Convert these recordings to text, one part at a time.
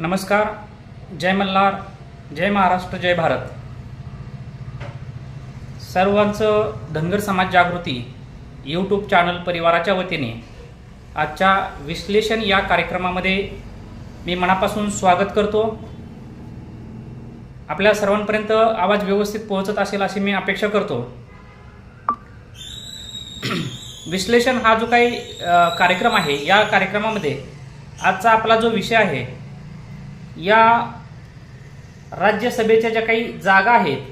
नमस्कार जय मल्हार जय महाराष्ट्र जय भारत. सर्वांचं धनगर समाज जागृती यूट्यूब चॅनल परिवाराच्या वतीने आजच्या विश्लेषण या कार्यक्रमामध्ये मी मनापासून स्वागत करतो. आपल्या सर्वांपर्यंत आवाज व्यवस्थित पोहोचत असेल अशी मी अपेक्षा करतो. विश्लेषण हा जो काही कार्यक्रम आहे या कार्यक्रमामध्ये आजचा आपला जो विषय आहे या राज्यसभेच्या ज्या काही जागा आहेत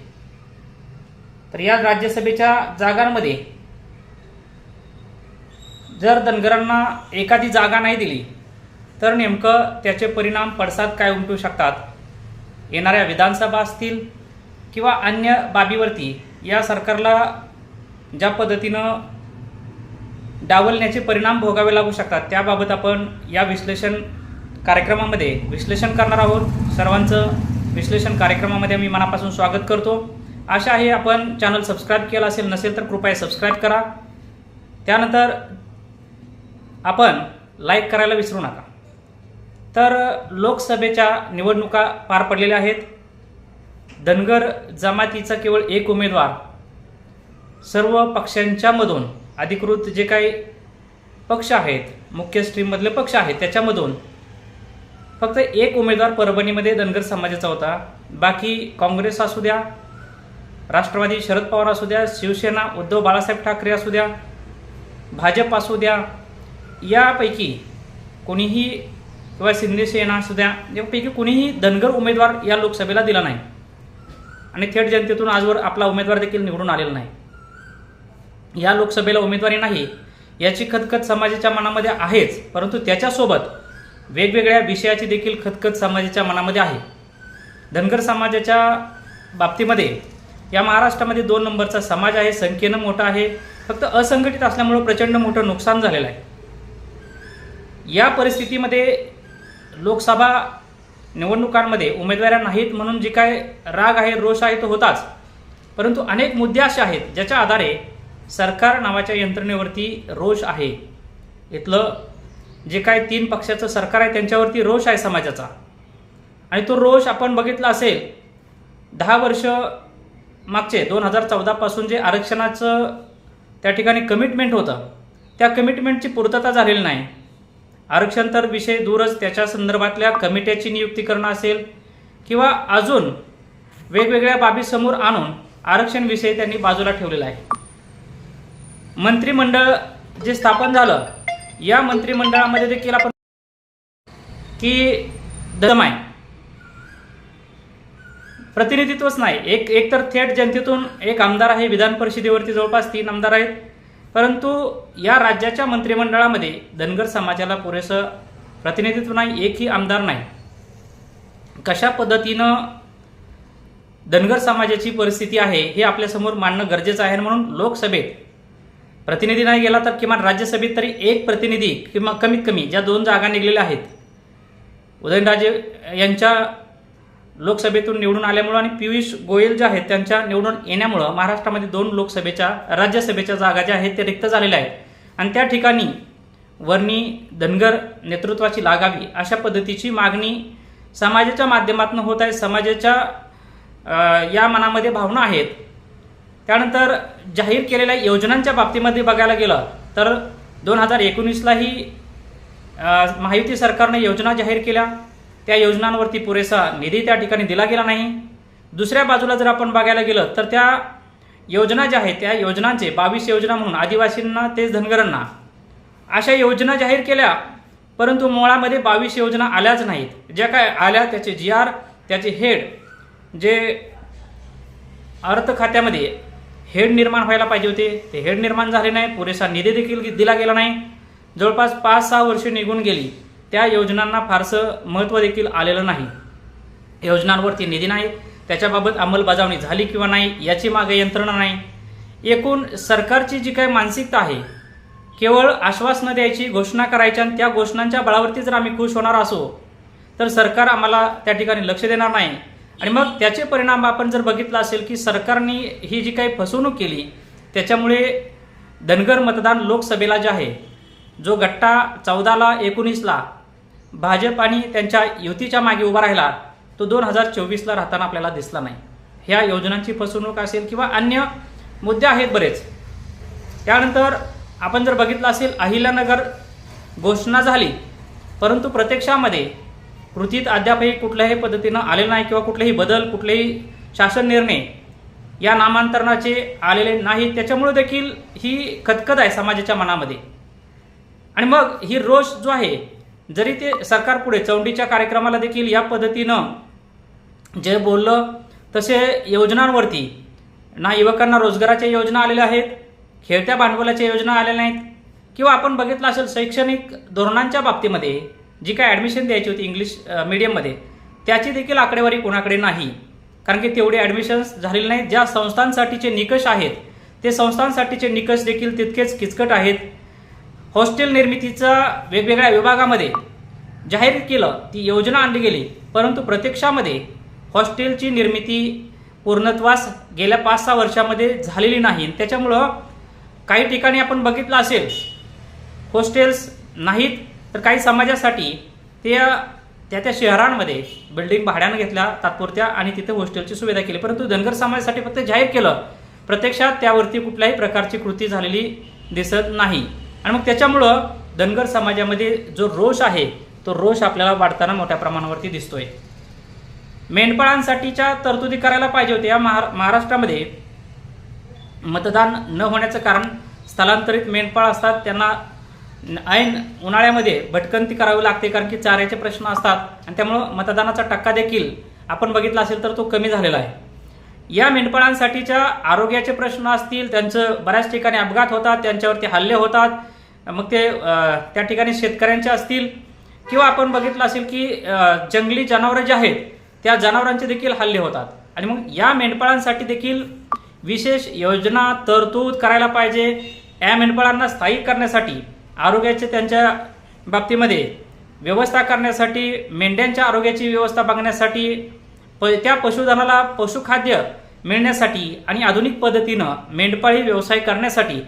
तर या राज्यसभेच्या जागांमध्ये जर धनगरांना एखादी जागा नाही दिली तर नेमकं त्याचे परिणाम पडसाद काय उमटू शकतात? येणाऱ्या विधानसभा असतील किंवा अन्य बाबीवरती या सरकारला ज्या पद्धतीनं डावलण्याचे परिणाम भोगावे लागू शकतात त्याबाबत आपण या विश्लेषण कार्यक्रमामध्ये विश्लेषण करणार आहोत. सर्वांचं विश्लेषण कार्यक्रमामध्ये मी मनापासून स्वागत करतो. आशा आहे आपण चॅनल सबस्क्राईब केलं असेल नसेल तर कृपया सबस्क्राईब करा. त्यानंतर आपण लाईक करायला विसरू नका. तर लोकसभेच्या निवडणुका पार पडलेल्या आहेत. धनगर जमातीचा केवळ एक उमेदवार. सर्व पक्षांच्यामधून अधिकृत जे काही पक्ष आहेत मुख्य स्ट्रीममधले पक्ष आहेत त्याच्यामधून फक्त एक उमेदवार परभणीमध्ये धनगर समाजाचा होता. बाकी काँग्रेस असू द्या राष्ट्रवादी शरद पवार असू द्या शिवसेना उद्धव बाळासाहेब ठाकरे असू द्या भाजप असू द्या यापैकी कोणीही किंवा शिंदेसेना असू द्या यापैकी कोणीही धनगर उमेदवार या लोकसभेला दिला नाही. आणि थेट जनतेतून आजवर आपला उमेदवार देखील निवडून आलेला नाही. या लोकसभेला उमेदवारी नाही याची खतखत समाजाच्या मनामध्ये आहेच परंतु त्याच्यासोबत वेगवेगळ्या विषयाची देखील खतखत समाजाच्या मनामध्ये आहे. धनगर समाजाच्या बाबतीमध्ये या महाराष्ट्रामध्ये दोन नंबरचा समाज आहे संख्येनं मोठा आहे फक्त असंघटित असल्यामुळं प्रचंड मोठं नुकसान झालेलं आहे. या परिस्थितीमध्ये लोकसभा निवडणुकांमध्ये उमेदवाऱ्या नाहीत म्हणून जे काय राग आहे रोष आहे तो होताच. परंतु अनेक मुद्दे असे आहेत ज्याच्या आधारे सरकार नावाच्या यंत्रणेवरती रोष आहे. इथलं जे काय तीन पक्षाचं सरकार आहे त्यांच्यावरती रोष आहे समाजाचा. आणि तो रोष आपण बघितला असेल दहा वर्ष मागचे दोन हजार चौदापासून जे आरक्षणाचं त्या ठिकाणी कमिटमेंट होतं त्या कमिटमेंटची पूर्तता झालेली नाही. आरक्षण तर विषय दूरच त्याच्या संदर्भातल्या कमिट्याची नियुक्ती करणं असेल किंवा अजून वेगवेगळ्या बाबीसमोर आणून आरक्षण विषय त्यांनी बाजूला ठेवलेला आहे. मंत्रिमंडळ जे स्थापन झालं या मंत्रिमंडळामध्ये देखील आपण की दम आहे. प्रतिनिधित्वच नाही. एक एकतर थेट जनतेतून एक आमदार आहे विधान परिषदेवरती जवळपास तीन आमदार आहेत. परंतु या राज्याच्या मंत्रिमंडळामध्ये धनगर समाजाला पुरेसं प्रतिनिधित्व नाही एकही आमदार नाही. कशा पद्धतीनं धनगर समाजाची परिस्थिती आहे हे आपल्यासमोर मांडणं गरजेचं आहे म्हणून लोकसभेत प्रतिनिधी नाही गेला तर किमान राज्यसभेत तरी एक प्रतिनिधी किंवा कमीत कमी ज्या दोन जागा निघलेल्या आहेत. उदयनराजे यांच्या लोकसभेतून निवडून आल्यामुळं आणि पियुष गोयल जे आहेत त्यांच्या निवडून येण्यामुळं महाराष्ट्रामध्ये दोन लोकसभेच्या राज्यसभेच्या जागा ज्या आहेत ते रिक्त झालेल्या आहेत. आणि त्या ठिकाणी वर्णी धनगर नेतृत्वाची लागावी अशा पद्धतीची मागणी समाजाच्या माध्यमातून होत आहे. समाजाच्या या मनामध्ये भावना आहेत. त्यानंतर जाहीर केलेल्या योजनांच्या बाबतीमध्ये बघायला गेलं तर दोन हजार एकोणीसलाही महायुती सरकारने योजना जाहीर केल्या. त्या योजनांवरती पुरेसा निधी त्या ठिकाणी दिला गेला नाही. दुसऱ्या बाजूला जर आपण बघायला गेलं तर त्या योजना ज्या आहेत त्या योजनांचे बावीस योजना म्हणून आदिवासींना तेच धनगरांना अशा योजना जाहीर केल्या. परंतु मुळामध्ये बावीस योजना आल्याच नाहीत. ज्या काय आल्या त्याचे जी आर त्याचे हेड जे अर्थ खात्यामध्ये हेड निर्माण व्हायला पाहिजे होते. ते हेड निर्माण झाले नाही पुरेसा निधी देखील दिला गेला नाही. जवळपास पाच सहा वर्षे निघून गेली. त्या योजनांना फारसं महत्त्व देखील आलेलं नाही. योजनांवरती निधी नाही. त्याच्याबाबत अंमलबजावणी झाली किंवा नाही याची मागे यंत्रणा नाही. एकूण सरकारची जी काही मानसिकता आहे केवळ आश्वासनं द्यायची घोषणा करायच्या आणि त्या घोषणांच्या बळावरती जर आम्ही खुश होणार असो तर सरकार आम्हाला त्या ठिकाणी लक्ष देणार नाही. आणि मग त्याचे परिणाम आपण जर बघितला असेल की सरकारने ही जी काही फसवणूक केली त्याच्यामुळे धनगर मतदान लोकसभेला जे आहे जो गट्टा चौदाला एकोणीसला भाजप आणि त्यांच्या युतीच्या मागे उभा राहिला तो दोन हजार चोवीसला राहताना आपल्याला दिसला नाही. ह्या योजनांची फसवणूक असेल किंवा अन्य मुद्दे आहेत बरेच. त्यानंतर आपण जर बघितलं असेल अहिल्यानगर घोषणा झाली परंतु प्रत्यक्षामध्ये कृतीत अद्यापही कुठल्याही पद्धतीनं आले नाही किंवा कुठलेही बदल कुठलेही शासन निर्णय या नामांतरणाचे आलेले नाहीत. त्याच्यामुळे देखील ही खतखत आहे समाजाच्या मनामध्ये. आणि मग ही रोष जो आहे जरी ते सरकार पुढे चौंडीच्या कार्यक्रमाला देखील या पद्धतीनं जे बोललं तसे योजनांवरती ना युवकांना रोजगाराच्या योजना आलेल्या आहेत खेळत्या भांडवलाच्या योजना आलेल्या नाहीत किंवा आपण बघितलं असेल शैक्षणिक धोरणांच्या बाबतीमध्ये जी काय ॲडमिशन द्यायची होती इंग्लिश मीडियममध्ये त्याची देखील आकडेवारी कोणाकडे नाही. कारण की तेवढे ॲडमिशन्स झालेले नाहीत. ज्या संस्थांसाठीचे निकष आहेत ते संस्थांसाठीचे निकष देखील तितकेच किचकट आहेत. हॉस्टेल निर्मितीचा वेगवेगळ्या विभागामध्ये जाहीर केलं ती योजना आणली गेली. परंतु प्रत्यक्षामध्ये हॉस्टेलची निर्मिती पूर्णत्वास गेल्या पाच सहा वर्षामध्ये झालेली नाही. त्याच्यामुळं काही ठिकाणी आपण बघितलं असेल हॉस्टेल्स नाहीत. तर काही समाजासाठी ते त्या त्या शहरांमध्ये बिल्डिंग भाड्यानं घेतल्या तात्पुरत्या आणि तिथे हॉस्टेलची सुविधा केली. परंतु धनगर समाजासाठी फक्त जाहीर केलं. प्रत्यक्षात त्यावरती कुठल्याही प्रकारची कृती झालेली दिसत नाही. आणि मग त्याच्यामुळं धनगर समाजामध्ये जो रोष आहे तो रोष आपल्याला वाढताना मोठ्या प्रमाणावरती दिसतोय. मेंढपाळांसाठीच्या तरतुदी करायला पाहिजे होत्या. या महारा महाराष्ट्रामध्ये मतदान न होण्याचं कारण स्थलांतरित मेंढपाळ असतात. त्यांना ऐन उन्हाळ्यामध्ये भटकंती करावी लागते कारण की चाऱ्याचे प्रश्न असतात आणि त्यामुळं मतदानाचा टक्का देखील आपण बघितला असेल तर तो कमी झालेला आहे. या मेंढपाळांसाठीच्या आरोग्याचे प्रश्न असतील त्यांचं बऱ्याच ठिकाणी अपघात होतात त्यांच्यावरती हल्ले होतात मग ते त्या ठिकाणी शेतकऱ्यांचे असतील किंवा आपण बघितलं असेल की जंगली जनावरं जे आहेत त्या जनावरांचे देखील हल्ले होतात. आणि मग या मेंढपाळांसाठी देखील विशेष योजना तरतूद करायला पाहिजे. या मेंढपाळांना स्थायिक करण्यासाठी आरोग्याच्या त्यांच्या बाबतीमध्ये व्यवस्था करण्यासाठी मेंढ्यांच्या आरोग्याची व्यवस्था बघण्यासाठी प त्या पशुधनाला पशुखाद्य मिळण्यासाठी आणि आधुनिक पद्धतीनं मेंढपाळी व्यवसाय करण्यासाठी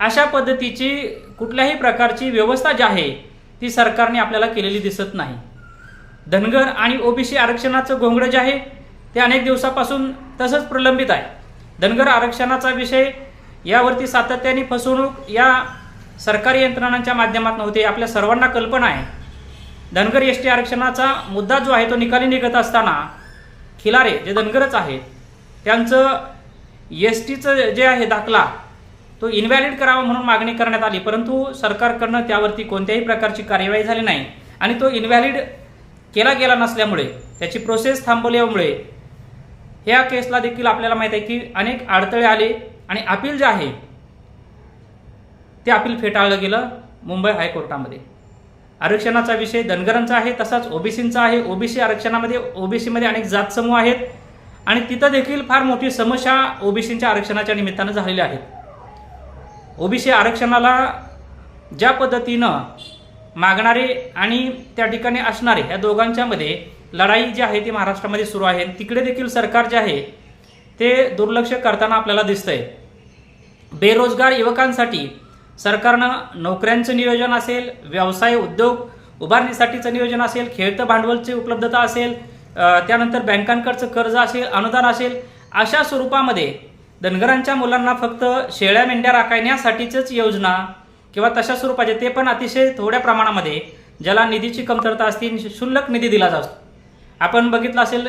अशा पद्धतीची कुठल्याही प्रकारची व्यवस्था जी आहे ती सरकारने आपल्याला केलेली दिसत नाही. धनगर आणि ओबीसी आरक्षणाचं घोंगडं जे आहे ते अनेक दिवसापासून तसंच प्रलंबित आहे. धनगर आरक्षणाचा विषय यावरती सातत्याने फसवणूक या सरकारी यंत्रणांच्या माध्यमातून होते आपल्या सर्वांना कल्पना आहे. धनगर एस टी आरक्षणाचा मुद्दा जो आहे तो निकाली निघत असताना खिलारे जे धनगरच आहेत त्यांचं एस टीचं जे आहे दाखला तो इनव्हॅलिड करावा म्हणून मागणी करण्यात आली. परंतु सरकारकडनं त्यावरती कोणत्याही प्रकारची कार्यवाही झाली नाही आणि तो इनव्हॅलिड केला गेला नसल्यामुळे त्याची प्रोसेस थांबवल्यामुळे ह्या केसला देखील आपल्याला माहीत आहे की अनेक अडथळे आले आणि अपील जे आहे ते अपील फेटाळलं गेलं मुंबई हायकोर्टामध्ये. आरक्षणाचा विषय धनगरांचा आहे तसाच ओबीसींचा आहे. ओबीसी आरक्षणामध्ये ओबीसीमध्ये अनेक जात समूह आहेत आणि तिथं देखील फार मोठी समस्या ओबीसींच्या आरक्षणाच्या निमित्तानं झालेल्या आहेत ओबीसी आरक्षणाला ज्या पद्धतीनं मागणारे आणि त्या ठिकाणी असणारे या दोघांच्यामध्ये लढाई जी आहे ती महाराष्ट्रामध्ये सुरू आहे. तिकडे देखील सरकार जे आहे ते दुर्लक्ष करताना आपल्याला दिसतंय. बेरोजगार युवकांसाठी सरकारनं नोकऱ्यांचं नियोजन असेल व्यवसाय उद्योग उभारणीसाठीचं नियोजन असेल खेळतं भांडवलची उपलब्धता असेल त्यानंतर बँकांकडचं कर्ज असेल अनुदान असेल अशा स्वरूपामध्ये धनगरांच्या मुलांना फक्त शेळ्या मेंढ्या राखण्यासाठीचीच योजना किंवा तशा स्वरूपाचे ते पण अतिशय थोड्या प्रमाणामध्ये ज्याला निधीची कमतरता असते शुल्लक निधी दिला जातो. आपण बघितलं असेल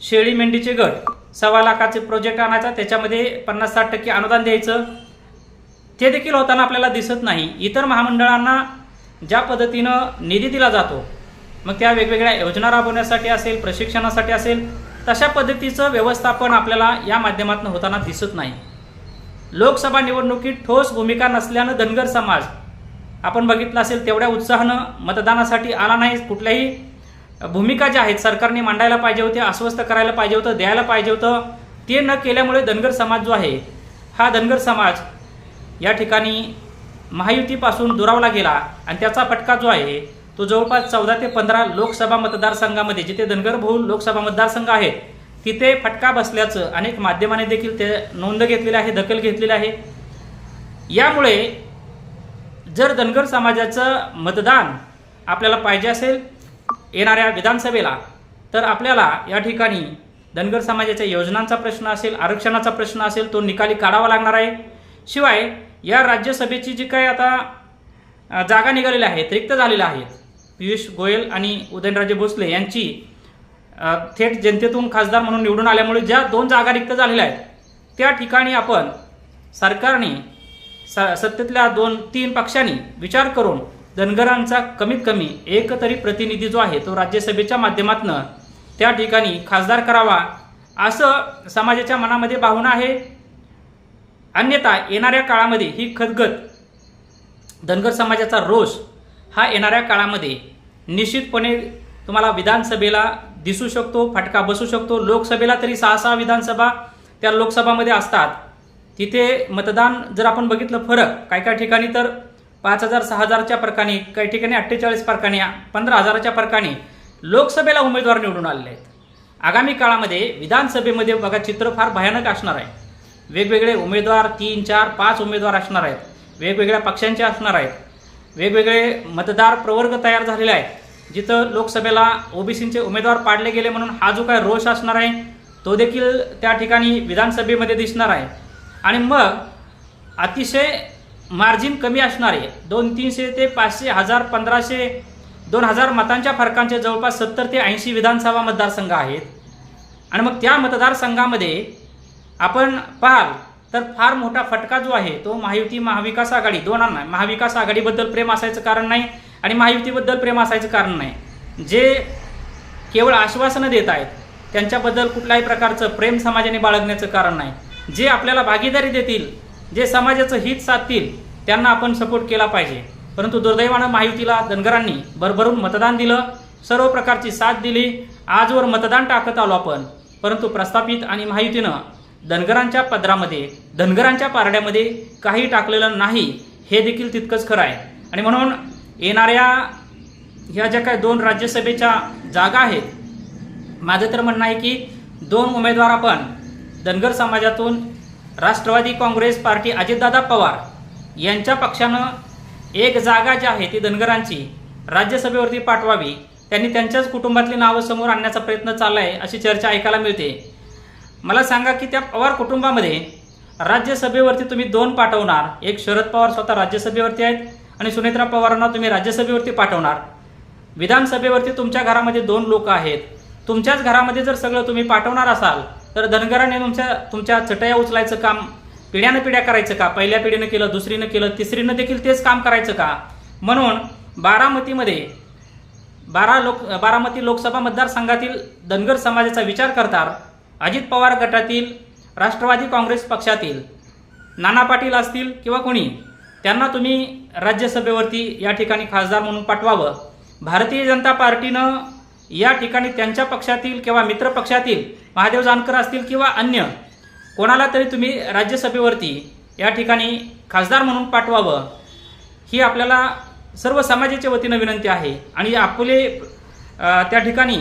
शेळी मेंढीचे गट सव्वा लाखाचे प्रोजेक्ट आणायचा त्याच्यामध्ये पन्नास साठ टक्के अनुदान द्यायचं ते देखील होताना आपल्याला दिसत नाही. इतर महामंडळांना ज्या पद्धतीनं निधी दिला जातो मग त्या वेगवेगळ्या योजना राबवण्यासाठी असेल प्रशिक्षणासाठी असेल तशा पद्धतीचं व्यवस्थापन आपल्याला या माध्यमातून होताना दिसत नाही. लोकसभा निवडणुकीत ठोस भूमिका नसल्यानं धनगर समाज आपण बघितलं असेल तेवढ्या उत्साहानं मतदानासाठी आला नाही. कुठल्याही भूमिका ज्या आहेत सरकारने मांडायला पाहिजे होते अस्वस्थ करायला पाहिजे होतं द्यायला पाहिजे होतं ते न केल्यामुळे धनगर समाज जो आहे हा धनगर समाज या ठिकाणी महायुतीपासून दुरावला गेला आणि त्याचा फटका जो आहे तो जवळपास चौदा ते पंधरा लोकसभा मतदारसंघामध्ये जिथे धनगर लोकसभा मतदारसंघ आहेत तिथे फटका बसल्याचं अनेक माध्यमाने देखील ते नोंद घेतलेली आहे दखल घेतलेली आहे. यामुळे जर धनगर समाजाचं मतदान आपल्याला पाहिजे असेल येणाऱ्या विधानसभेला तर आपल्याला या ठिकाणी धनगर समाजाच्या योजनांचा प्रश्न असेल आरक्षणाचा प्रश्न असेल तो निकाली काढावा लागणार आहे. शिवाय या राज्यसभेची जी काही आता जागा निघालेल्या आहेत रिक्त झालेल्या आहेत पियुष गोयल आणि उदयनराजे भोसले यांची थेट जनतेतून खासदार म्हणून निवडून आल्यामुळे ज्या दोन जागा रिक्त झालेल्या आहेत त्या ठिकाणी आपण सरकारने स सत्तेतल्या दोन तीन पक्षांनी विचार करून धनगरांचा कमीत कमी एक तरी प्रतिनिधी जो आहे तो राज्यसभेच्या माध्यमातून त्या ठिकाणी खासदार करावा असं समाजाच्या मनामध्ये भावना आहे. अन्यथा येणाऱ्या काळामध्ये ही खदगत धनगर समाजाचा रोष हा येणाऱ्या काळामध्ये निश्चितपणे तुम्हाला विधानसभेला दिसू शकतो फटका बसू शकतो. लोकसभेला तरी सहा सहा विधानसभा त्या लोकसभामध्ये असतात. तिथे मतदान जर आपण बघितलं फरक काही काही ठिकाणी तर पाच हजार सहा हजारच्या फरकाने काही ठिकाणी अठ्ठेचाळीस फरकाने पंधरा हजाराच्या फरकाने लोकसभेला उमेदवार निवडून आलेले आहेत. आगामी काळामध्ये विधानसभेमध्ये बघा चित्र फार भयानक असणार आहे. वेगवेगळे उमेदवार तीन चार पाच उमेदवार असणार आहेत. वेगवेगळ्या पक्षांचे असणार आहेत. वेगवेगळे मतदार प्रवर्ग तयार झालेले आहेत. जिथं लोकसभेला ओबीसींचे उमेदवार पाडले गेले म्हणून हा जो काय रोष असणार आहे तो देखील त्या ठिकाणी विधानसभेमध्ये दिसणार आहे. आणि मग अतिशय मार्जिन कमी असणारे दोन तीनशे ते पाचशे हजार पंधराशे दोन हजार मतांच्या फरकांचे जवळपास सत्तर ते ऐंशी विधानसभा मतदारसंघ आहेत. आणि मग त्या मतदारसंघामध्ये आपण पाहाल तर फार मोठा फटका जो आहे तो महायुती महाविकास आघाडी दोनांना महाविकास आघाडीबद्दल प्रेम असायचं कारण नाही आणि महायुतीबद्दल प्रेम असायचं कारण नाही. जे केवळ आश्वासनं देत आहेत त्यांच्याबद्दल कुठल्याही प्रकारचं प्रेम समाजाने बाळगण्याचं कारण नाही. जे आपल्याला भागीदारी देतील जे समाजाचं हित साधतील त्यांना आपण सपोर्ट केला पाहिजे. परंतु दुर्दैवानं महायुतीला धनगरांनी भरभरून मतदान दिलं सर्व प्रकारची साथ दिली आजवर मतदान टाकत आलो आपण. परंतु प्रस्थापित आणि महायुतीनं धनगरांच्या पदरामध्ये धनगरांच्या पारड्यामध्ये काही टाकलेलं नाही हे देखील तितकंच खरं आहे. आणि म्हणून येणाऱ्या ह्या ज्या काही दोन राज्यसभेच्या जागा आहेत माझं तर म्हणणं आहे की दोन उमेदवार आपण धनगर समाजातून राष्ट्रवादी काँग्रेस पार्टी अजितदादा पवार यांच्या पक्षानं एक जागा जी आहे ती धनगरांची राज्यसभेवरती पाठवावी त्यांनी त्यांच्याच कुटुंबातली नावं समोर आणण्याचा प्रयत्न चालला आहे अशी चर्चा ऐकायला मिळते. मला सांगा की त्या पवार कुटुंबामध्ये राज्यसभेवरती तुम्ही दोन पाठवणार. एक शरद पवार स्वतः राज्यसभेवरती आहेत आणि सुनेत्रा पवारांना तुम्ही राज्यसभेवरती पाठवणार. विधानसभेवरती तुमच्या घरामध्ये दोन लोक आहेत. तुमच्याच घरामध्ये जर सगळं तुम्ही पाठवणार असाल तर धनगराने तुमच्या तुमच्या चटया उचलायचं काम पिढ्यानं पिढ्या करायचं का? पहिल्या पिढीनं केलं दुसरीनं केलं तिसरीनं देखील तेच काम करायचं का? म्हणून बारामतीमध्ये बारा लोक बारामती लोकसभा मतदारसंघातील धनगर समाजाचा विचार करतात अजित पवार गटातील राष्ट्रवादी काँग्रेस पक्षातील नाना पाटील असतील किंवा कोणी त्यांना तुम्ही राज्यसभेवरती या ठिकाणी खासदार म्हणून पाठवावं. भारतीय जनता पार्टीनं या ठिकाणी त्यांच्या पक्षातील किंवा मित्रपक्षातील महादेव जानकर असतील किंवा अन्य कोणाला तरी तुम्ही राज्यसभेवरती या ठिकाणी खासदार म्हणून पाठवावं. ही आपल्याला सर्व समाजाच्या वतीनं विनंती आहे आणि आपले त्या ठिकाणी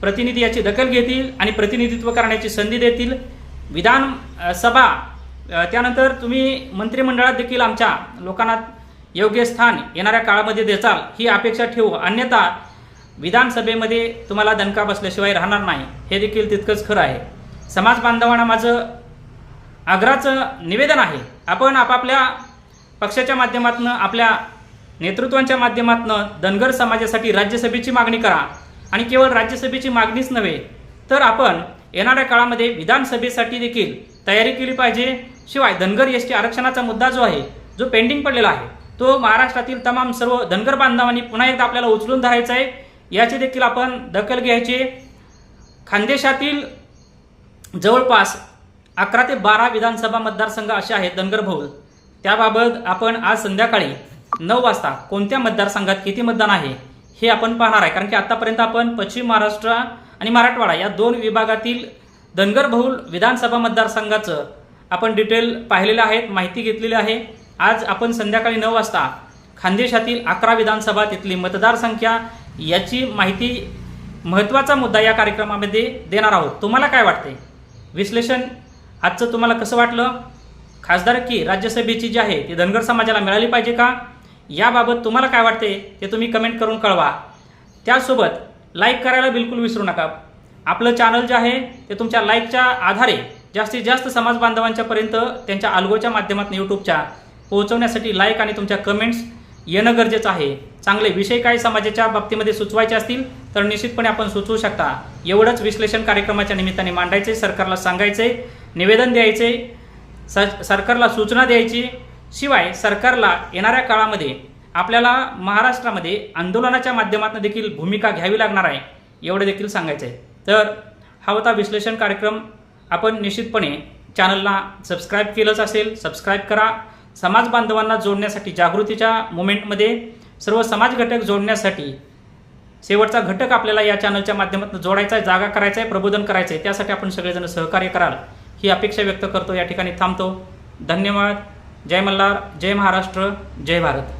प्रतिनिधी याची दखल घेतील आणि प्रतिनिधित्व करण्याची संधी देतील. विधान सभा त्यानंतर तुम्ही मंत्रिमंडळात देखील आमच्या लोकांना योग्य स्थान येणाऱ्या काळामध्ये देचाल ही अपेक्षा ठेवू. अन्यथा विधानसभेमध्ये तुम्हाला दणका बसल्याशिवाय राहणार नाही. हे देखील तितकंच खरं आहे. समाज बांधवांना माझं आग्रहाचं निवेदन आहे. आपण आपापल्या पक्षाच्या माध्यमातून आपल्या नेतृत्वांच्या माध्यमातून धनगर समाजासाठी राज्यसभेची मागणी करा. आणि केवळ राज्यसभेची मागणीच नव्हे तर आपण येणाऱ्या काळामध्ये विधानसभेसाठी देखील तयारी केली पाहिजे. शिवाय धनगर एस टी आरक्षणाचा मुद्दा जो आहे जो पेंडिंग पडलेला आहे तो महाराष्ट्रातील तमाम सर्व धनगर बांधवांनी पुन्हा एकदा आपल्याला उचलून धरायचा आहे. याची देखील आपण दखल घ्यायची. खानदेशातील जवळपास अकरा ते बारा विधानसभा मतदारसंघ असे आहेत धनगर बहुल त्याबाबत आपण आज संध्याकाळी नऊ वाजता कोणत्या मतदारसंघात किती मतदान आहे हे आपण पाहणार आहे. कारण की आतापर्यंत आपण पश्चिम महाराष्ट्र आणि मराठवाडा या दोन विभागातील धनगर बहुल विधानसभा मतदारसंघाचं आपण डिटेल पाहिलेलं आहेत माहिती घेतलेली आहे. आज आपण संध्याकाळी नऊ वाजता खानदेशातील अकरा विधानसभा तिथली मतदारसंख्या याची माहिती महत्त्वाचा मुद्दा या कार्यक्रमामध्ये देणार आहोत. तुम्हाला काय वाटते विश्लेषण आजचं तुम्हाला कसं वाटलं? खासदारकी राज्यसभेची जी आहे ती धनगर समाजाला मिळाली पाहिजे का? याबाबत तुम्हाला काय वाटते ते तुम्ही कमेंट करून कळवा. त्यासोबत लाईक करायला बिलकुल विसरू नका. आपलं चॅनल जे आहे ते तुमच्या लाईकच्या आधारे जास्तीत जास्त समाज बांधवांच्यापर्यंत त्यांच्या अल्गोच्या माध्यमातून यूट्यूबच्या पोहोचवण्यासाठी लाईक आणि तुमच्या कमेंट्स येणं गरजेचं आहे. चांगले विषय काय समाजाच्या बाबतीमध्ये सुचवायचे असतील तर निश्चितपणे आपण सुचवू शकता. एवढंच विश्लेषण कार्यक्रमाच्या निमित्ताने मांडायचे सरकारला सांगायचे निवेदन द्यायचे स सरकारला सूचना द्यायची शिवाय सरकारला येणाऱ्या काळामध्ये आपल्याला महाराष्ट्रामध्ये आंदोलनाच्या माध्यमातून देखील भूमिका घ्यावी लागणार आहे एवढं देखील सांगायचं आहे तर हा होता विश्लेषण कार्यक्रम. आपण निश्चितपणे चॅनलला सबस्क्राईब केलंच असेल सबस्क्राईब करा. समाज बांधवांना जोडण्यासाठी जागृतीच्या मुवमेंटमध्ये सर्व समाज घटक जोडण्यासाठी शेवटचा घटक आपल्याला या चॅनलच्या माध्यमातून जोडायचा आहे जागा करायचा आहे प्रबोधन करायचं आहे त्यासाठी आपण सगळेजण सहकार्य कराल ही अपेक्षा व्यक्त करतो. या ठिकाणी थांबतो. धन्यवाद. जय मल्हार जय महाराष्ट्र जय भारत.